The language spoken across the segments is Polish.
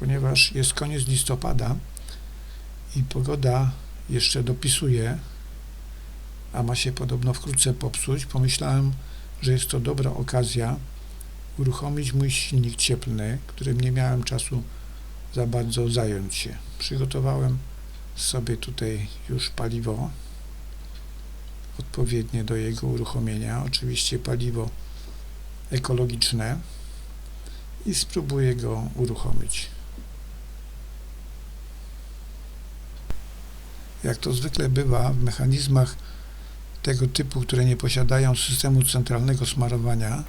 ponieważ jest koniec listopada i pogoda jeszcze dopisuje, a ma się podobno wkrótce popsuć, pomyślałem, że jest to dobra okazja uruchomić mój silnik cieplny, którym nie miałem czasu za bardzo zająć się. Przygotowałem sobie tutaj już paliwo odpowiednie do jego uruchomienia, oczywiście paliwo ekologiczne i spróbuję go uruchomić. Jak to zwykle bywa w mechanizmach tego typu, które nie posiadają systemu centralnego smarowania,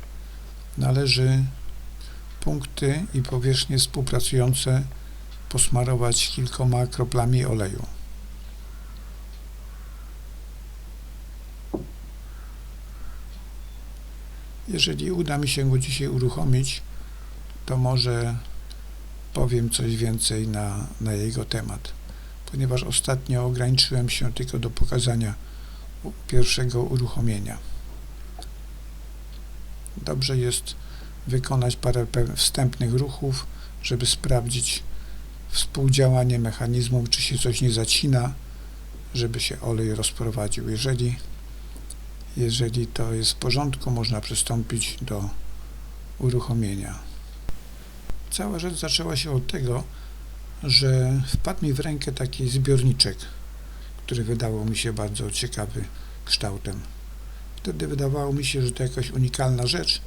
należy punkty i powierzchnie współpracujące posmarować kilkoma kroplami oleju. Jeżeli uda mi się go dzisiaj uruchomić, to może powiem coś więcej na, na jego temat, ponieważ ostatnio ograniczyłem się tylko do pokazania pierwszego uruchomienia. Dobrze jest wykonać parę wstępnych ruchów, żeby sprawdzić współdziałanie mechanizmów, czy się coś nie zacina, żeby się olej rozprowadził. Jeżeli, jeżeli to jest w porządku, można przystąpić do uruchomienia. Cała rzecz zaczęła się od tego, że wpadł mi w rękę taki zbiorniczek, który wydawał mi się bardzo ciekawy kształtem. Wtedy wydawało mi się, że to jakaś unikalna rzecz.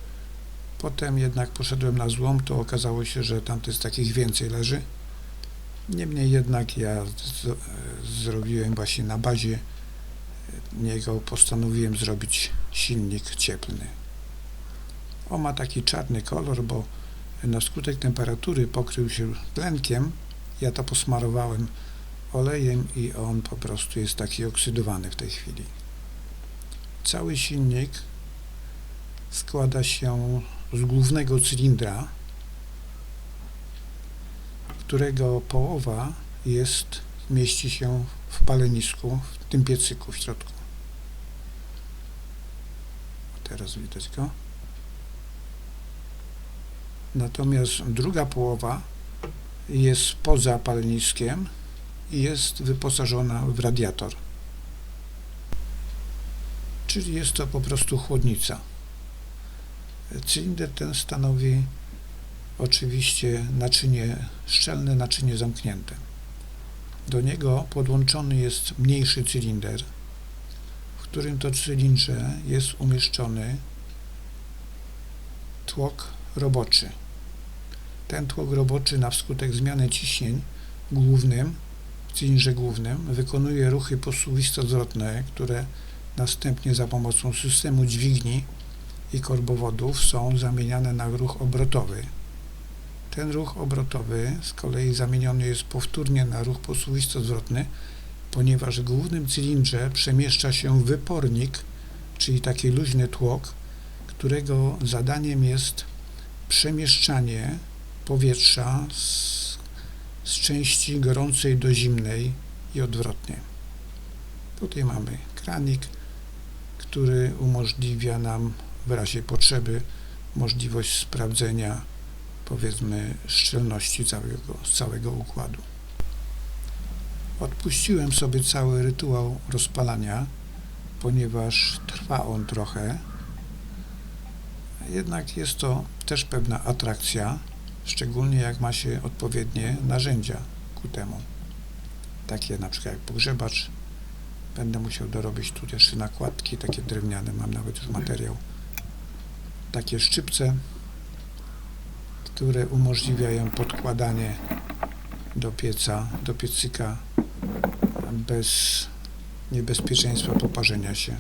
Potem jednak poszedłem na złom, to okazało się, że tam jest takich więcej leży. Niemniej jednak ja z, e, zrobiłem właśnie na bazie niego, postanowiłem zrobić silnik cieplny. On ma taki czarny kolor, bo na skutek temperatury pokrył się tlenkiem. Ja to posmarowałem olejem i on po prostu jest taki oksydowany w tej chwili. Cały silnik składa się z głównego cylindra, którego połowa jest, mieści się w palenisku, w tym piecyku w środku. Teraz widać go. Natomiast druga połowa jest poza paleniskiem i jest wyposażona w radiator. Czyli jest to po prostu chłodnica. Cylinder ten stanowi oczywiście naczynie szczelne, naczynie zamknięte. Do niego podłączony jest mniejszy cylinder, w którym to cylindrze jest umieszczony tłok roboczy. Ten tłok roboczy na wskutek zmiany ciśnień głównym, w cylindrze głównym wykonuje ruchy posuwisto-zwrotne, które następnie za pomocą systemu dźwigni i korbowodów są zamieniane na ruch obrotowy. Ten ruch obrotowy z kolei zamieniony jest powtórnie na ruch posuwisto-zwrotny, ponieważ w głównym cylindrze przemieszcza się wypornik, czyli taki luźny tłok, którego zadaniem jest przemieszczanie powietrza z, z części gorącej do zimnej i odwrotnie. Tutaj mamy kranik, który umożliwia nam w razie potrzeby możliwość sprawdzenia powiedzmy szczelności całego, całego układu. Odpuściłem sobie cały rytuał rozpalania, ponieważ trwa on trochę. Jednak jest to też pewna atrakcja, szczególnie jak ma się odpowiednie narzędzia ku temu. Takie na przykład jak pogrzebacz. Będę musiał dorobić tu jeszcze nakładki, takie drewniane, mam nawet już materiał. Takie szczypce, które umożliwiają podkładanie do pieca, do piecyka bez niebezpieczeństwa poparzenia się.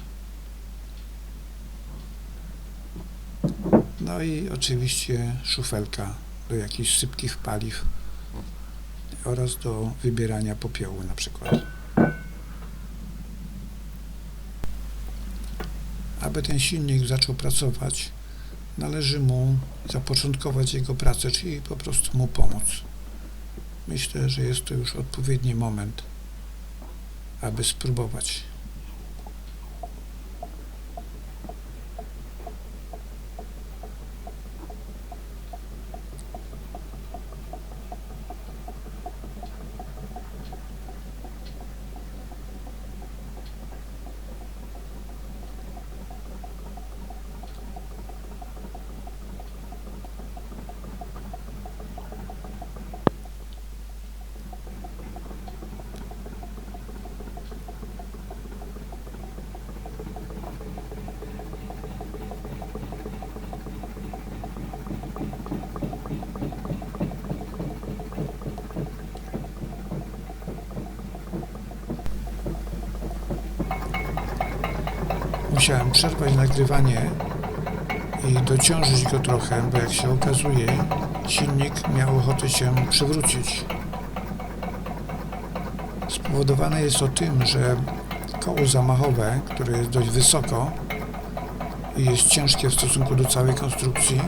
No i oczywiście szufelka do jakichś sypkich paliw oraz do wybierania popiołu na przykład. Aby ten silnik zaczął pracować, należy mu zapoczątkować jego pracę, czyli po prostu mu pomóc. Myślę, że jest to już odpowiedni moment, aby spróbować. Musiałem przerwać nagrywanie i dociążyć go trochę, bo jak się okazuje, silnik miał ochotę się przywrócić. Spowodowane jest to tym, że koło zamachowe, które jest dość wysoko i jest ciężkie w stosunku do całej konstrukcji,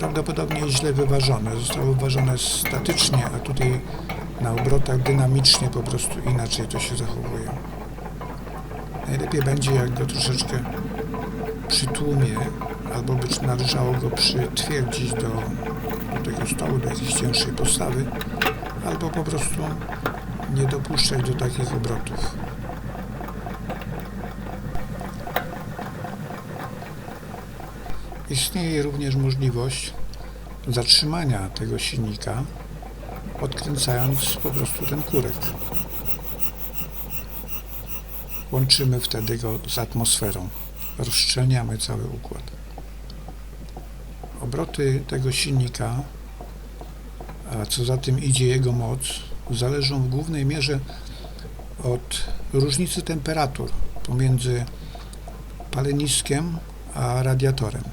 prawdopodobnie jest źle wyważone. Zostało wyważone statycznie, a tutaj na obrotach dynamicznie po prostu inaczej to się zachowuje. Najlepiej będzie, jak go troszeczkę przytłumie, albo by należało go przytwierdzić do, do tego stołu, do jakiejś cięższej postawy, albo po prostu nie dopuszczać do takich obrotów. Istnieje również możliwość zatrzymania tego silnika, odkręcając po prostu ten kurek. Łączymy wtedy go z atmosferą. Rozszczelniamy cały układ. Obroty tego silnika, a co za tym idzie jego moc, zależą w głównej mierze od różnicy temperatur pomiędzy paleniskiem a radiatorem.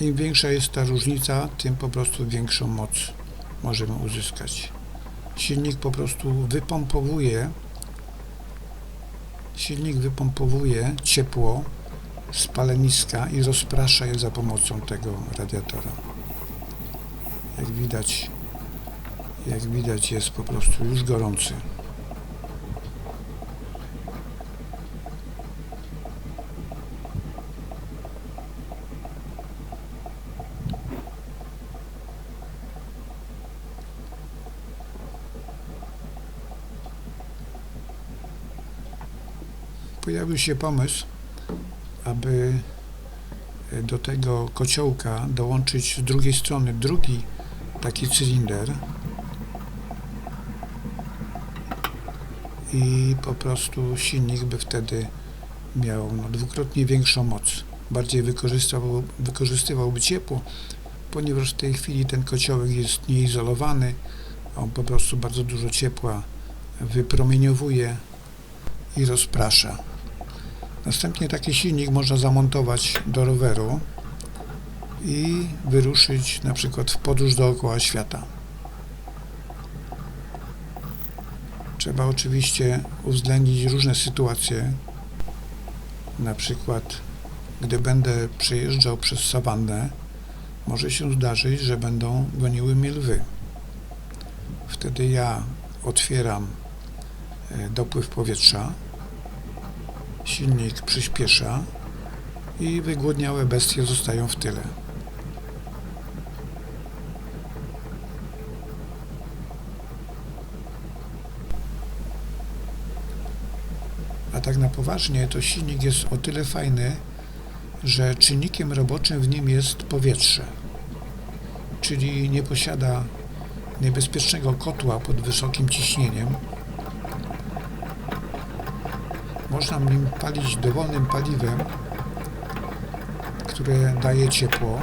Im większa jest ta różnica, tym po prostu większą moc możemy uzyskać. Silnik po prostu wypompowuje silnik wypompowuje ciepło z paleniska i rozprasza je za pomocą tego radiatora. Jak widać, jak widać jest po prostu już gorący. Pojawił się pomysł, aby e, do tego kociołka dołączyć z drugiej strony drugi taki cylinder i po prostu silnik by wtedy miał no, dwukrotnie większą moc. Bardziej wykorzystywał, wykorzystywałby ciepło, ponieważ w tej chwili ten kociołek jest nieizolowany, on po prostu bardzo dużo ciepła wypromieniowuje i rozprasza. Następnie taki silnik można zamontować do roweru i wyruszyć na przykład w podróż dookoła świata. Trzeba oczywiście uwzględnić różne sytuacje, na przykład gdy będę przejeżdżał przez sawannę, może się zdarzyć, że będą goniły mnie lwy. Wtedy ja otwieram e, dopływ powietrza silnik przyspiesza i wygłodniałe bestie zostają w tyle. A tak na poważnie to silnik jest o tyle fajny, że czynnikiem roboczym w nim jest powietrze, czyli nie posiada niebezpiecznego kotła pod wysokim ciśnieniem, można nim palić dowolnym paliwem, które daje ciepło.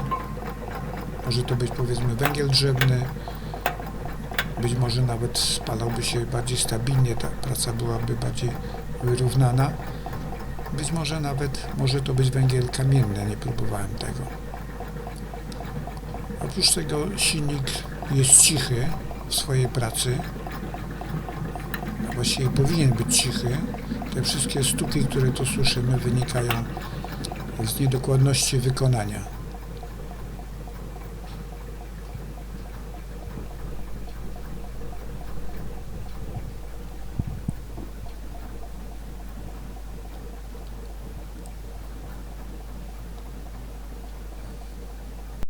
Może to być powiedzmy węgiel drzewny, być może nawet spalałby się bardziej stabilnie, ta praca byłaby bardziej wyrównana. Być może nawet może to być węgiel kamienny, nie próbowałem tego. Oprócz tego silnik jest cichy w swojej pracy. Właściwie powinien być cichy, te wszystkie stuki, które tu słyszymy, wynikają z niedokładności wykonania.